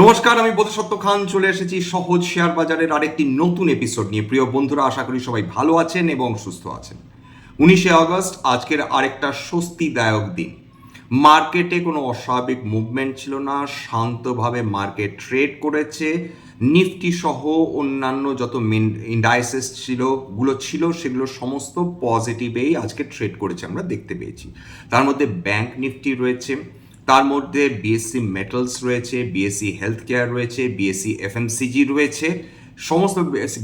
নমস্কার, আমি বোধসত্ত্ব খান। চলে এসেছি সহজ শেয়ার বাজারের আরেকটি নতুন এপিসোড নিয়ে। প্রিয় বন্ধুরা, আশা করি সবাই ভালো আছেন এবং সুস্থ আছেন। উনিশে আগস্ট, আজকের আরেকটা স্বস্তিদায়ক দিন। মার্কেটে কোনো অস্বাভাবিক মুভমেন্ট ছিল না, শান্তভাবে মার্কেট ট্রেড করেছে। নিফটি সহ অন্যান্য যত ইন্ডাইসেস ছিল, গুলো ছিল, সেগুলো সমস্ত পজিটিভেই আজকে ট্রেড করেছে, আমরা দেখতে পেয়েছি। তার মধ্যে ব্যাংক নিফটি রয়েছে। তার মধ্যে বিএসসি মেটালস রয়েছে B S E health care রয়েছে B S E F M C G রয়েছে, সমস্ত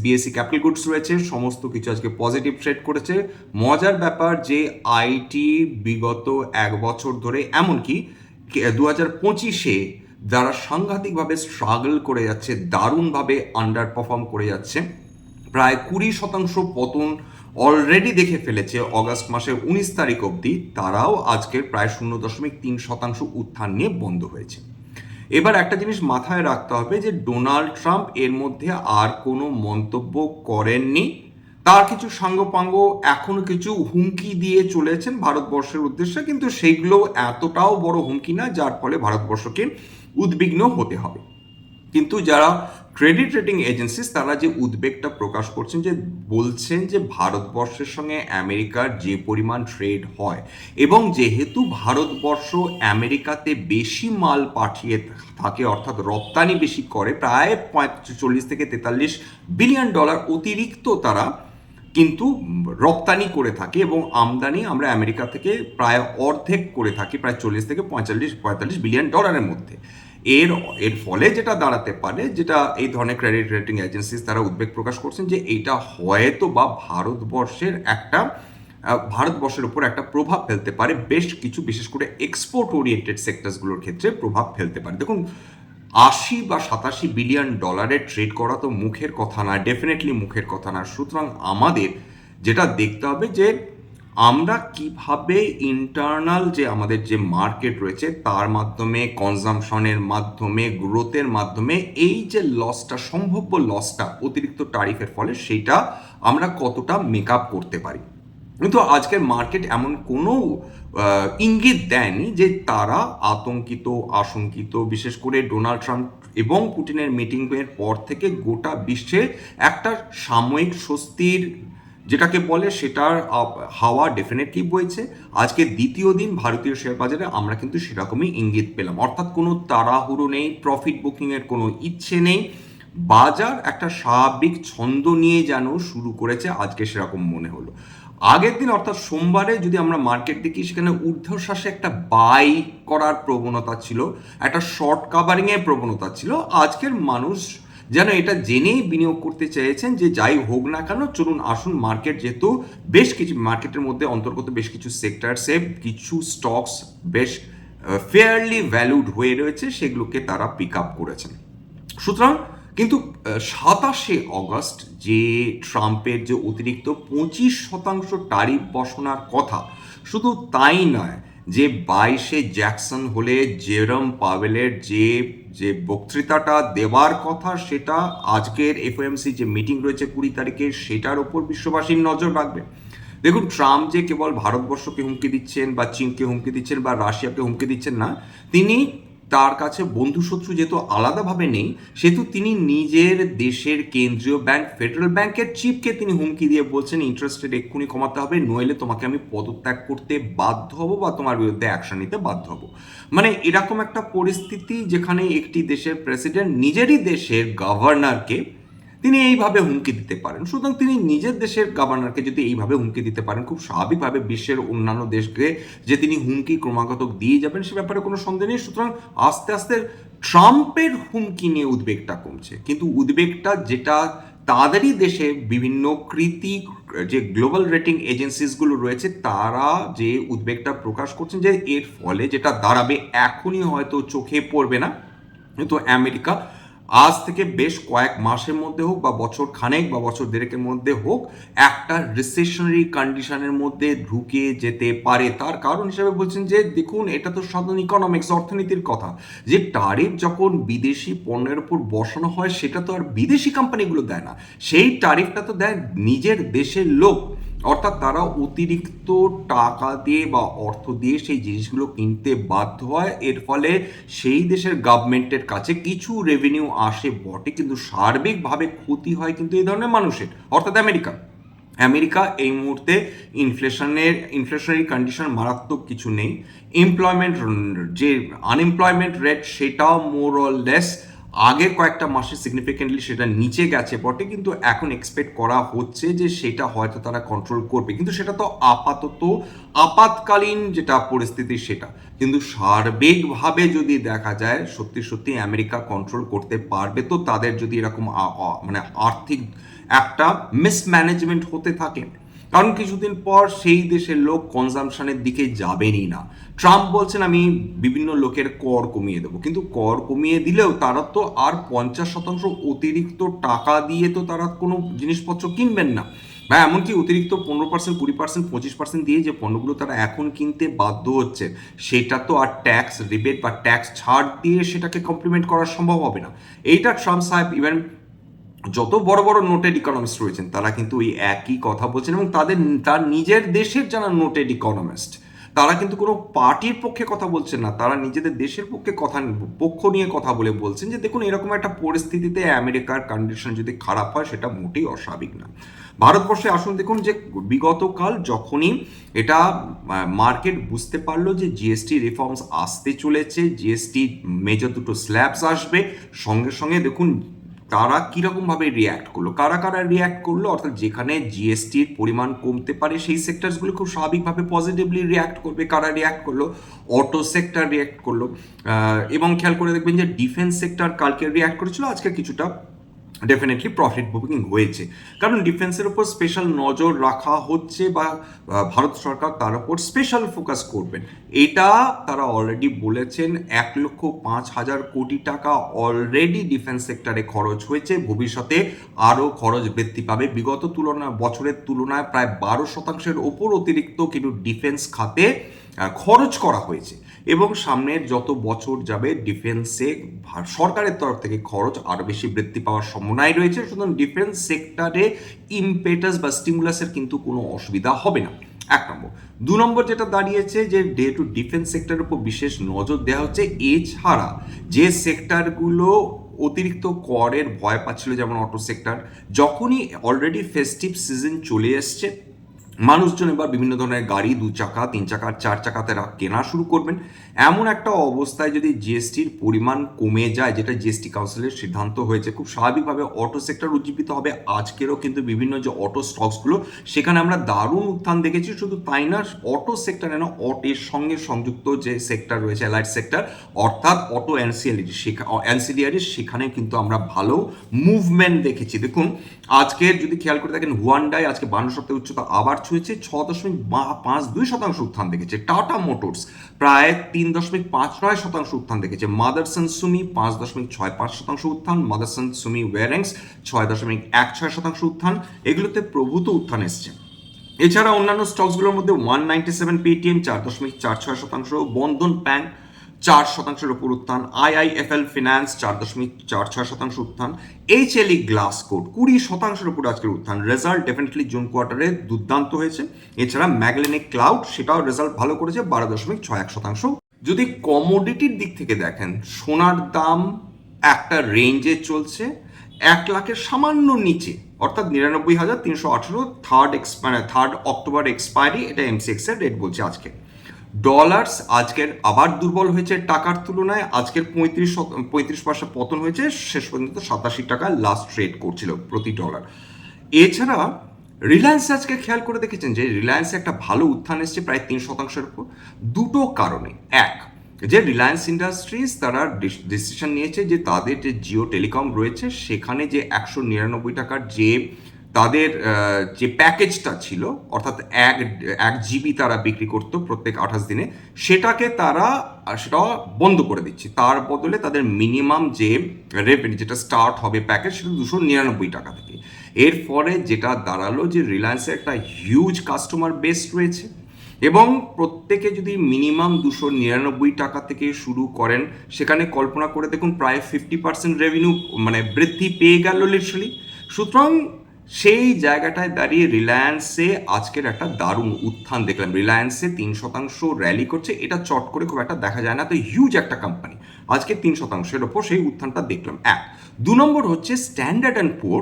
বিএসসি ক্যাপিটাল গুডস রয়েছে, সমস্ত কিছু আজকে পজিটিভ ট্রেড করেছে। মজার ব্যাপার যে আইটি বিগত এক বছর ধরে এমনকি দু হাজার পঁচিশে যারা সাংঘাতিকভাবে স্ট্রাগল করে যাচ্ছে, দারুণভাবে আন্ডার পারফর্ম করে যাচ্ছে, প্রায় কুড়ি শতাংশ পতন অলরেডি দেখে ফেলেছে অগাস্ট মাসের উনিশ তারিখ অবধি তারাও আজকের প্রায় শূন্য দশমিক তিন শতাংশ উত্থান নিয়ে বন্ধ হয়েছে। এবার একটা জিনিস মাথায় রাখতে হবে যে ডোনাল্ড ট্রাম্প এর মধ্যে আর কোনো মন্তব্য করেননি। তার কিছু সাঙ্গপাঙ্গ এখনও কিছু হুমকি দিয়ে চলেছেন ভারতবর্ষের উদ্দেশ্যে, কিন্তু সেগুলো এতটাও বড় হুমকি না, যার ফলে ভারতবর্ষকে উদ্বিগ্ন হতে হবে। কিন্তু যারা ক্রেডিট রেটিং এজেন্সিস তারা যে উদ্বেগটা প্রকাশ করছেন যে বলছেন যে ভারতবর্ষের সঙ্গে আমেরিকার যে পরিমাণ ট্রেড হয় এবং যেহেতু ভারতবর্ষ আমেরিকাতে বেশি মাল পাঠিয়ে থাকে, অর্থাৎ রপ্তানি বেশি করে, প্রায় চল্লিশ থেকে তেতাল্লিশ বিলিয়ন ডলার অতিরিক্ত তারা কিন্তু রপ্তানি করে থাকে এবং আমদানি আমরা আমেরিকা থেকে প্রায় অর্ধেক করে থাকি, প্রায় চল্লিশ থেকে পঁয়তাল্লিশ পঁয়তাল্লিশ বিলিয়ন ডলারের মধ্যে। এর এর ফলে যেটা দাঁড়াতে পারে, যেটা এই ধরনের ক্রেডিট রেটিং এজেন্সিস তারা উদ্বেগ প্রকাশ করছেন যে এটা হয়তো বা ভারতবর্ষের একটা ভারতবর্ষের উপর একটা প্রভাব ফেলতে পারে, বেশ কিছু বিশেষ করে এক্সপোর্ট ওরিয়েন্টেড সেক্টরসগুলোর ক্ষেত্রে প্রভাব ফেলতে পারে। দেখুন, আশি বা সাতাশি বিলিয়ন ডলারের ট্রেড করা তো মুখের কথা না ডেফিনেটলি মুখের কথা না। সুতরাং আমাদের যেটা দেখতে হবে যে আমরা কীভাবে ইন্টারনাল যে আমাদের যে মার্কেট রয়েছে, তার মাধ্যমে কনজামশনের মাধ্যমে গ্রোথের মাধ্যমে, এই যে লসটা সম্ভাব্য লসটা অতিরিক্ত টারিফের ফলে সেটা আমরা কতটা মেক আপ করতে পারি? কিন্তু আজকের মার্কেট এমন কোনো ইঙ্গিত দেয়নি যে তারা আতঙ্কিত, আশঙ্কিত, বিশেষ করে ডোনাল্ড ট্রাম্প এবং পুটিনের মিটিংয়ের পর থেকে গোটা বিশ্বে একটা সাময়িক স্বস্তির যেটাকে বলে সেটার হাওয়া ডেফিনেটলি বইছে। আজকে দ্বিতীয় দিন ভারতীয় শেয়ার বাজারে আমরা কিন্তু সেরকমই ইঙ্গিত পেলাম। অর্থাৎ কোনো তাড়াহুড়ো নেই প্রফিট বুকিংয়ের কোনো ইচ্ছে নেই। বাজার একটা স্বাভাবিক ছন্দ নিয়ে যেন শুরু করেছে, আজকে সেরকম মনে হলো। আগের দিন অর্থাৎ সোমবারে যদি আমরা মার্কেট দেখি, সেখানে ঊর্ধ্বশ্বাসে একটা বাই করার প্রবণতা ছিল, একটা শর্ট কাভারিংয়ের প্রবণতা ছিল। আজকের মানুষ যেন এটা জেনেই বিনিয়োগ করতে চেয়েছেন যে যাই হোক না কেন, চলুন আসুন মার্কেট যেহেতু বেশ কিছু মার্কেটের মধ্যে অন্তর্গত বেশ কিছু সেক্টরসে কিছু স্টকস বেশ ফেয়ারলি ভ্যালুড হয়ে রয়েছে, সেগুলোকে তারা পিক আপ করেছেন। সুতরাং কিন্তু সাতাশে অগস্ট যে ট্রাম্পের যে অতিরিক্ত পঁচিশ শতাংশ টারিফ বসানোর কথা, শুধু তাই নয় যে বাইশে জ্যাকসন হলে জেরম পাওয়েলের যে যে বক্তৃতাটা দেওয়ার কথা, সেটা আজকের এফএমসি যে মিটিং রয়েছে কুড়ি তারিখে, সেটার ওপর বিশ্ববাসীর নজর রাখবে। দেখুন, ট্রাম্প যে কেবল ভারতবর্ষকে হুমকি দিচ্ছেন বা চীনকে হুমকি দিচ্ছেন বা রাশিয়াকে হুমকি দিচ্ছেন না, তিনি তার কাছে বন্ধু শত্রু যেহেতু আলাদাভাবে নেই, সেহেতু তিনি নিজের দেশের কেন্দ্রীয় ব্যাংক, ফেডারেল ব্যাংকের চিফকে তিনি হুমকি দিয়ে বলছেন ইন্টারেস্ট রেট এক্ষুনি কমাতে হবে, নইলে তোমাকে আমি পদত্যাগ করতে বাধ্য হব বা তোমার বিরুদ্ধে অ্যাকশন নিতে বাধ্য হব। মানে এরকম একটা পরিস্থিতি যেখানে একটি দেশের প্রেসিডেন্ট নিজেরই দেশের গভর্নরকে তিনি এইভাবে হুমকি দিতে পারেন। সুতরাং তিনি নিজের দেশের গভর্নরকে যদি এইভাবে হুমকি দিতে পারেন, খুব স্বাভাবিকভাবে বিশ্বের অন্যান্য দেশকে যে তিনি হুমকি ক্রমাগত দিয়ে যাবেন, সে ব্যাপারে কোনো সন্দেহ নেই। সুতরাং আস্তে আস্তে ট্রাম্পের হুমকি নিয়ে উদ্বেগটা কমছে। কিন্তু উদ্বেগটা যেটা তাদেরই দেশে বিভিন্ন কৃতি, যে গ্লোবাল রেটিং এজেন্সিসগুলো রয়েছে, তারা যে উদ্বেগটা প্রকাশ করছেন যে এর ফলে যেটা দাঁড়াবে এখনই হয়তো চোখে পড়বে না। কিন্তু আমেরিকা আজ থেকে বেশ কয়েক মাসের মধ্যে হোক বা বছর খানেক বা বছর দেড়েকের মধ্যে হোক, একটা রিসেশনারি কন্ডিশনের মধ্যে ঢুকে যেতে পারে। তার কারণ হিসেবে বলছেন যে, দেখুন, এটা তো সাধারণ ইকোনমিক্স অর্থনীতির কথা। যে টারিফ যখন বিদেশি পণ্যের উপর বসানো হয়, সেটা তো আর বিদেশি কোম্পানিগুলো দেয় না। সেই টারিফটা তো দেয় নিজের দেশের লোক। অর্থাৎ তারা অতিরিক্ত টাকা দিয়ে বা অর্থ দিয়ে সেই জিনিসগুলো কিনতে বাধ্য হয়। এর ফলে সেই দেশের গভর্নমেন্টের কাছে কিছু রেভিনিউ আসে, বটে, কিন্তু সার্বিকভাবে ক্ষতি হয় কিন্তু এই ধরনের মানুষের। অর্থাৎ আমেরিকা। আমেরিকা এই মুহূর্তে ইনফ্লেশনের ইনফ্লেশনারি কন্ডিশন মারাত্মক কিছু নেই। এমপ্লয়মেন্ট যে আনএমপ্লয়মেন্ট রেট সেটাও মোর অর লেস আগের কয়েকটা মাসে সিগনিফিকেন্টলি সেটা নিচে গেছে বটে, কিন্তু এখন এক্সপেক্ট করা হচ্ছে যে সেটা হয়তো তারা কন্ট্রোল করবে। কিন্তু সেটা তো আপাতত, আপাতকালীন যেটা পরিস্থিতি সেটা। কিন্তু সার্বিকভাবে যদি দেখা যায়, সত্যি সত্যি আমেরিকা কন্ট্রোল করতে পারবে তো তাদের যদি এরকম মানে আর্থিক একটা মিসম্যানেজমেন্ট হতে থাকে। কারণ কিছুদিন পর সেই দেশের লোক কনজামশনের দিকে যাবেনই না। ট্রাম্প বলছেন, আমি বিভিন্ন লোকের কর কমিয়ে দেবো। কিন্তু কর কমিয়ে দিলেও তারা তো আর পঞ্চাশ শতাংশ অতিরিক্ত টাকা দিয়ে তো তারা কোনো জিনিসপত্র কিনবেন না। বা এমনকি অতিরিক্ত পনেরো পার্সেন্ট কুড়ি পার্সেন্ট পঁচিশ পার্সেন্ট দিয়ে যে পণ্যগুলো তারা এখন কিনতে বাধ্য হচ্ছে, সেটা তো আর ট্যাক্স রিবেট বা ট্যাক্স ছাড় দিয়ে সেটাকে কমপ্লিমেন্ট করা সম্ভব হবে না। এইটা ট্রাম্প সাহেব ইভেন যত বড় বড় নোটেড ইকোনমিস্ট রয়েছেন, তারা কিন্তু ওই একই কথা বলছেন এবং তাদের, তার নিজের দেশের যারা নোটেড ইকোনমিস্ট তারা কিন্তু কোনো পার্টির পক্ষে কথা বলছেন না। তারা নিজেদের দেশের পক্ষে কথা, পক্ষ নিয়ে কথা বলে বলছেন যে, দেখুন, এরকম একটা পরিস্থিতিতে আমেরিকার কন্ডিশন যদি খারাপ হয়, সেটা মোটেই অস্বাভাবিক না। ভারতবর্ষে আসুন দেখুন যে, বিগতকাল যখনই এটা মার্কেট বুঝতে পারল যে জিএসটি রিফর্মস আসতে চলেছে জিএসটি মেজর দুটো স্ল্যাবস আসবে। সঙ্গে সঙ্গে দেখুন তারা কীরকমভাবে রিয়্যাক্ট করল? কারা কারা রিয়্যাক্ট করল? অর্থাৎ যেখানে জিএসটির পরিমাণ কমতে পারে, সেই সেক্টরসগুলো খুব স্বাভাবিকভাবে পজিটিভলি রিয়্যাক্ট করবে। কারা রিয়্যাক্ট করল? অটো সেক্টর রিয়্যাক্ট করল। এবং খেয়াল করে দেখবেন যে ডিফেন্স সেক্টর কালকে রিয়্যাক্ট করেছিল, আজকে কিছুটা ডেফিনেটলি প্রফিট বুকিং হয়েছে। কারণ ডিফেন্সের উপর স্পেশাল নজর রাখা হচ্ছে বা ভারত সরকার তার উপর স্পেশাল ফোকাস করবেন। এটা তারা অলরেডি বলেছেন, এক লক্ষ পাঁচ হাজার কোটি টাকা অলরেডি ডিফেন্স সেক্টরে খরচ হয়েছে। ভবিষ্যতে আরও খরচ বৃদ্ধি পাবে। বিগত তুলনা, বছরের তুলনায় প্রায় বারো শতাংশের ওপর অতিরিক্ত কিন্তু ডিফেন্স খাতে খরচ করা হয়েছে। এবং সামনের যত বছর যাবে ডিফেন্সে সরকারের তরফ থেকে খরচ আরও বেশি বৃদ্ধি পাওয়ার সম্ভাবনাই রয়েছে। সুতরাং ডিফেন্স সেক্টরে ইমপেটাস বা স্টিমুলাসের কিন্তু কোনো অসুবিধা হবে না। এক নম্বর। দু নম্বর যেটা দাঁড়িয়েছে যে ডে টু ডিফেন্স সেক্টরের উপর বিশেষ নজর দেওয়া হচ্ছে, এছাড়া যে সেক্টরগুলো অতিরিক্ত করের ভয় পাচ্ছিল, যেমন অটো সেক্টর যখনই অলরেডি ফেস্টিভ সিজন চলে এসছে মানুষজন এবার বিভিন্ন ধরনের গাড়ি, দু চাকা, তিন চাকা, চার চাকাতে রা- কেনা শুরু করবেন। এমন একটা অবস্থায় যদি জিএসটির পরিমাণ কমে যায়, যেটা জিএসটি কাউন্সিলের সিদ্ধান্ত হয়েছে, খুব স্বাভাবিকভাবে অটো সেক্টর উজ্জীবিত হবে। আজকেরও কিন্তু বিভিন্ন যে অটো স্টকসগুলো, সেখানে আমরা দারুণ উত্থান দেখেছি। শুধু তাই না, অটো সেক্টরে না অটের সঙ্গে সংযুক্ত যে সেক্টর রয়েছে অ্যালাইট সেক্টর, অর্থাৎ অটো অ্যান্সিয়ালিটি অ্যান্সিলিয়ারি সেখানে কিন্তু আমরা ভালো মুভমেন্ট দেখেছি। দেখুন, আজকের যদি খেয়াল করে দেখেন হুয়ান্ডাই আজকে বান্ন সপ্তাহে উচ্চতা আবার ছুঁয়েছে ছ দশমিক পাঁচ দুই শতাংশ উত্থান দেখেছে। টাটা মোটরস প্রায় তিন দশমিক পাঁচ নয় শতাংশ উত্থান দেখেছে। মাদারসন সুমি পাঁচ দশমিক ছয় পাঁচ শতাংশ উত্থান। মাদারসন সুমি ওয়ারেন্স ছয় দশমিক এক ছয় শতাংশ উত্থান। এগুলোতে প্রভূত উত্থান এসছে। এছাড়া অন্যান্য স্টকসগুলোর মধ্যে ওয়ান নাইনটি সেভেন পেটিএম চার দশমিক চার ছয় শতাংশ, বন্ধন ব্যাংক চার শতাংশের উপর উত্থান, আইআইএফএল ফিনান্স চার দশমিক চার ছয় শতাংশ উত্থান, এইচএলই গ্লাস কোড কুড়ি শতাংশের উপর আজকের উত্থান। রেজাল্ট ডেফিনেটলি জুন কোয়ার্টারে দুর্দান্ত হয়েছে। এছাড়া ম্যাগলেনিক ক্লাউড সেটাও রেজাল্ট ভালো করেছে, বারো দশমিক ছয় এক শতাংশ। যদি কমোডিটির দিক থেকে দেখেন, সোনার দাম একটা রেঞ্জে চলছে, এক লাখের সামান্য নিচে, অর্থাৎ নিরানব্বই হাজার তিনশো আঠেরো থার্ড এক্স মানে থার্ড অক্টোবর এক্সপায়ারি এটা এমসিএক্স এর রেট বলছে আজকে। ডলার্স আজকের আবার দুর্বল হয়েছে টাকার তুলনায়। আজকের পঁয়ত্রিশ পঁয়ত্রিশ পয়সা পতন হয়েছে, শেষ পর্যন্ত সাতাশি টাকা লাস্ট ট্রেড করছিল প্রতি ডলার এছাড়া রিলায়েন্স আজকে খেয়াল করে দেখেছেন যে রিলায়েন্সে একটা ভালো উত্থান এসছে প্রায় তিন শতাংশের উপর। দুটো কারণে। এক, যে রিলায়েন্স ইন্ডাস্ট্রিজ তারা ডিসিশন নিয়েছে যে তাদের যে জিও টেলিকম রয়েছে, সেখানে যে একশো নিরানব্বই টাকার যে তাদের যে প্যাকেজটা ছিল, অর্থাৎ এক এক জিবি তারা বিক্রি করতো প্রত্যেক আঠাশ দিনে, সেটাকে তারা সেটা বন্ধ করে দিচ্ছে। তার বদলে তাদের মিনিমাম যে রেভিনিউ যেটা স্টার্ট হবে প্যাকেজ সেটা দুশো নিরানব্বই টাকা থেকে। এর ফলে যেটা দাঁড়াল যে রিলায়েন্সের একটা হিউজ কাস্টমার বেস রয়েছে এবং প্রত্যেকে যদি মিনিমাম দুশো নিরানব্বই টাকা থেকে শুরু করেন, সেখানে কল্পনা করে দেখুন প্রায় ফিফটি পার্সেন্ট রেভিনিউ মানে বৃদ্ধি পেয়ে গেল লিটারালি সুতরাং সেই জায়গাটায় দাঁড়িয়ে রিলায়েন্সে আজকের একটা দারুণ উত্থান দেখলাম। রিলায়েন্সে তিন শতাংশ র্যালি করছে, এটা চট করে খুব একটা দেখা যায় না, তো হিউজ একটা কোম্পানি আজকে তিন শতাংশের ওপর সেই উত্থানটা দেখলাম। এক, দু নম্বর হচ্ছে স্ট্যান্ডার্ড অ্যান্ড পোর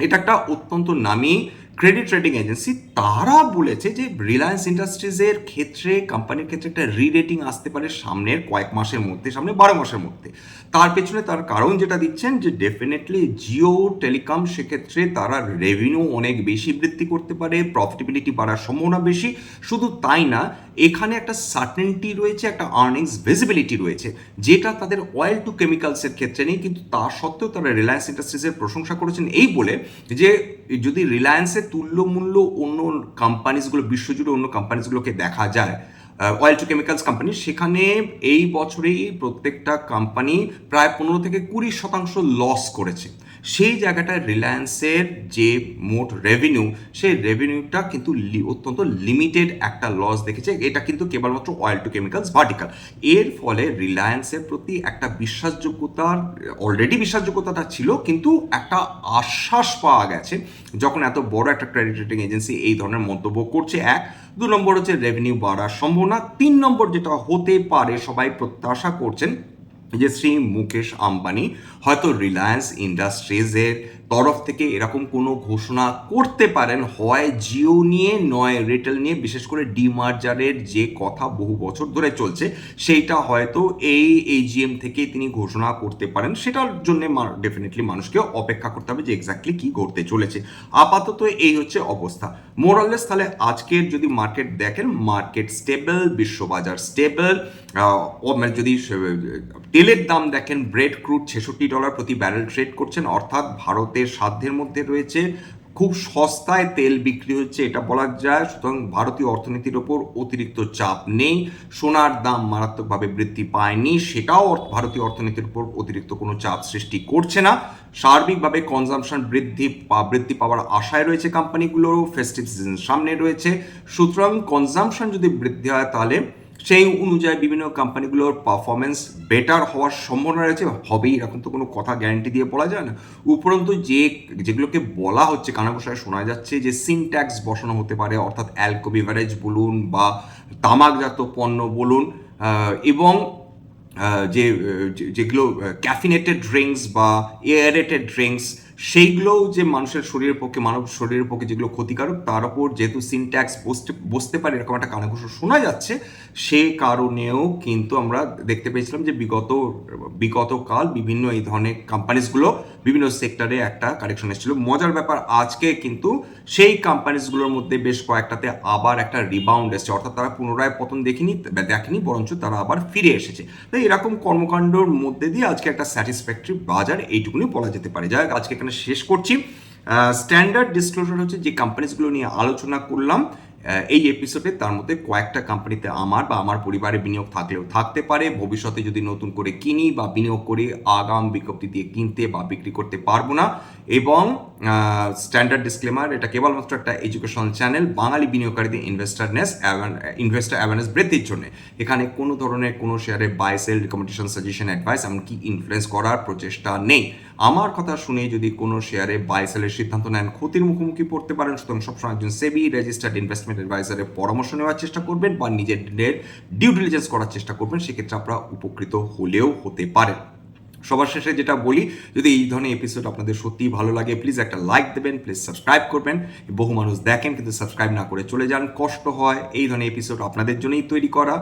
এটা একটা অত্যন্ত নামী ক্রেডিট রেটিং এজেন্সি তারা বলেছে যে রিলায়েন্স ইন্ডাস্ট্রিজের ক্ষেত্রে কোম্পানির ক্ষেত্রে একটা রি রেটিং আসতে পারে সামনের কয়েক মাসের মধ্যে, সামনে বারো মাসের মধ্যে। তার পেছনে তার কারণ যেটা দিচ্ছেন যে ডেফিনেটলি জিও টেলিকম সেক্ষেত্রে তারা রেভিনিউ অনেক বেশি বৃদ্ধি করতে পারে প্রফিটেবিলিটি বাড়ার সম্ভাবনা বেশি। শুধু তাই না এখানে একটা সার্টেনটি রয়েছে, একটা আর্নিংস ভিজিবিলিটি রয়েছে, যেটা তাদের অয়েল টু কেমিক্যালসের ক্ষেত্রে নেই, কিন্তু তা সত্ত্বেও তারা রিলায়েন্স ইন্ডাস্ট্রিজের প্রশংসা করেছেন এই বলে যে, যদি রিলায়েন্সের তুল্যমূল্য অন্য কোম্পানিজগুলো বিশ্বজুড়ে অন্য কোম্পানিজগুলোকে দেখা যায় অয়েল টু কেমিক্যালস কোম্পানি সেখানে এই বছরেই প্রত্যেকটা কোম্পানি প্রায় পনেরো থেকে কুড়ি শতাংশ লস করেছে। সেই জায়গাটায় রিলায়েন্সের যে মোট রেভিনিউ সেই রেভিনিউটা কিন্তু অত্যন্ত লিমিটেড একটা লস দেখেছে। এটা কিন্তু কেবলমাত্র অয়েল টু কেমিক্যালস ভার্টিক্যাল এর ফলে রিলায়েন্সের প্রতি একটা বিশ্বাসযোগ্যতার অলরেডি বিশ্বাসযোগ্যতাটা ছিল, কিন্তু একটা আশ্বাস পাওয়া গেছে। যখন এত বড় একটা ক্রেডিট রেটিং এজেন্সি এই ধরনের মন্তব্য করছে, এক দু নম্বর হচ্ছে রেভিনিউ বাড়ার সম্ভাবনা, তিন নম্বর যেটা হতে পারে, সবাই প্রত্যাশা করছেন যে শ্রী মুকেশ আম্বানি হয়তো রিলায়েন্স ইন্ডাস্ট্রিজের তরফ থেকে এরকম কোনো ঘোষণা করতে পারেন। হয় জিও নিয়ে, নয়, রিটেল নিয়ে, বিশেষ করে ডিমার্জারের যে কথা বহু বছর ধরে চলছে, সেইটা হয়তো এই এজিএম থেকে তিনি ঘোষণা করতে পারেন। সেটার জন্য ডেফিনেটলি মানুষকে অপেক্ষা করতে হবে যে এক্স্যাক্টলি কি ঘটতে চলেছে। আপাতত এই হচ্ছে অবস্থা। মোরাললেস তাহলে আজকের যদি মার্কেট দেখেন মার্কেট স্টেবল বিশ্ববাজার স্টেবল মানে যদি তেলের দাম দেখেন ব্রেড ক্রুড ছেষট্টি ডলার প্রতি ব্যারেল ট্রেড করছেন, অর্থাৎ ভারতের সাধ্যের মধ্যে রয়েছে। খুব সস্তায় তেল বিক্রি হচ্ছে, এটা বলা যায়। সুতরাং ভারতীয় অর্থনীতির ওপর অতিরিক্ত চাপ নেই। সোনার দাম মারাত্মকভাবে বৃদ্ধি পায়নি, সেটাও ভারতীয় অর্থনীতির উপর অতিরিক্ত কোনো চাপ সৃষ্টি করছে না। সার্বিকভাবে কনজামশন বৃদ্ধি বৃদ্ধি পাওয়ার আশায় রয়েছে কোম্পানিগুলোরও ফেস্টিভ সিজন সামনে রয়েছে। সুতরাং কনজামশন যদি বৃদ্ধি হয় তাহলে সেই অনুযায়ী বিভিন্ন কোম্পানিগুলোর পারফরমেন্স বেটার হওয়ার সম্ভাবনা রয়েছে, হবেই, এরকম তো কোনো কথা গ্যারান্টি দিয়ে বলা যায় না। উপরন্তু যে, যেগুলোকে বলা হচ্ছে, কানাঘোষায় শোনা যাচ্ছে যে সিন ট্যাক্স বসানো হতে পারে, অর্থাৎ অ্যালকো বিভারেজ বলুন বা তামাকজাত পণ্য বলুন এবং যে- যেগুলো ক্যাফিনেটেড ড্রিঙ্কস বা এয়ারেটেড ড্রিঙ্কস সেইগুলোও যে মানুষের শরীরের পক্ষে, মানব শরীরের পক্ষে যেগুলো ক্ষতিকারক, তার উপর যেহেতু সিনট্যাক্স বসতে বসতে পারে, এরকম একটা কানাঘুষো শোনা যাচ্ছে, সে কারণেও কিন্তু আমরা দেখতে পেয়েছিলাম যে বিগত বিগতকাল বিভিন্ন এই ধরনের কোম্পানিজগুলো বিভিন্ন সেক্টরে একটা কারেকশন এসেছিল। মজার ব্যাপার, আজকে কিন্তু সেই কোম্পানিজগুলোর মধ্যে বেশ কয়েকটাতে আবার একটা রিবাউন্ড এসেছে। অর্থাৎ তারা পুনরায় পতন দেখিনি দেখেনি, বরঞ্চ তারা আবার ফিরে এসেছে। তাই এরকম কর্মকাণ্ডর মধ্যে দিয়ে আজকে একটা স্যাটিসফ্যাক্টরি বাজার, এইটুকুনি বলা যেতে পারে। যাই আজকে এখানে শেষ করছি। স্ট্যান্ডার্ড ডিসক্লোজার হচ্ছে যে কোম্পানিজগুলো নিয়ে আলোচনা করলাম। এই এপিসোডে তার মধ্যে কয়েকটা কোম্পানিতে আমার বা আমার পরিবারে বিনিয়োগ থাকলেও থাকতে পারে। ভবিষ্যতে যদি নতুন করে কিনি বা বিনিয়োগ করে আগাম বিজ্ঞপ্তি দিয়ে কিনতে বা বিক্রি করতে পারব না। এবং স্ট্যান্ডার্ড ডিসক্লেমার এটা কেবলমাত্র একটা এডুকেশনাল চ্যানেল বাঙালি বিনিয়োগকারীদের ইনভেস্টারনেস ইনভেস্টার অ্যাওয়ারনেস বৃদ্ধির জন্য। এখানে কোনো ধরনের কোনো শেয়ারে buy sell recommendation suggestion advice এমনকি ইনফ্লুয়েন্স করার প্রচেষ্টা নেই। আমার কথা শুনে যদি কোনো শেয়ারে বাই সেলের সিদ্ধান্ত নেন, ক্ষতির মুখোমুখি পড়তে পারেন। সুতরাং সবসময় একজন সেবি রেজিস্টার্ড ইনভেস্টমেন্ট অ্যাডভাইজারের পরামর্শ নেওয়ার চেষ্টা করবেন বা নিজের ডিউ ডিলিজেন্স করার চেষ্টা করবেন। সেক্ষেত্রে আপনারা উপকৃত হলেও হতে পারেন। সবার শেষে যেটা বলি, যদি এই ধরনের এপিসোড আপনাদের সত্যিই ভালো লাগে প্লিজ একটা লাইক দেবেন প্লিজ সাবস্ক্রাইব করবেন। বহু মানুষ দেখেন, কিন্তু সাবস্ক্রাইব না করে চলে যান। কষ্ট হয় এই ধরনের এপিসোড আপনাদের জন্যই তৈরি করা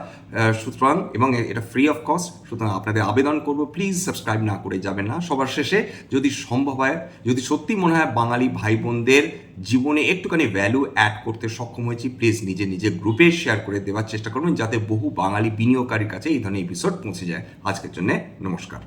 সুতরাং, এবং এটা ফ্রি অফ কস্ট সুতরাং আপনাদের আবেদন করব প্লিজ সাবস্ক্রাইব না করে যাবেন না। সবার শেষে যদি সম্ভব হয়, যদি সত্যি মনে হয় বাঙালি ভাই বোনদের জীবনে একটুখানি ভ্যালু অ্যাড করতে সক্ষম হয়েছি প্লিজ নিজে নিজে গ্রুপে শেয়ার করে দেওয়ার চেষ্টা করবেন, যাতে বহু বাঙালি বিনিয়োগকারীর কাছে এই ধরনের এপিসোড পৌঁছে যায়। আজকের জন্য নমস্কার।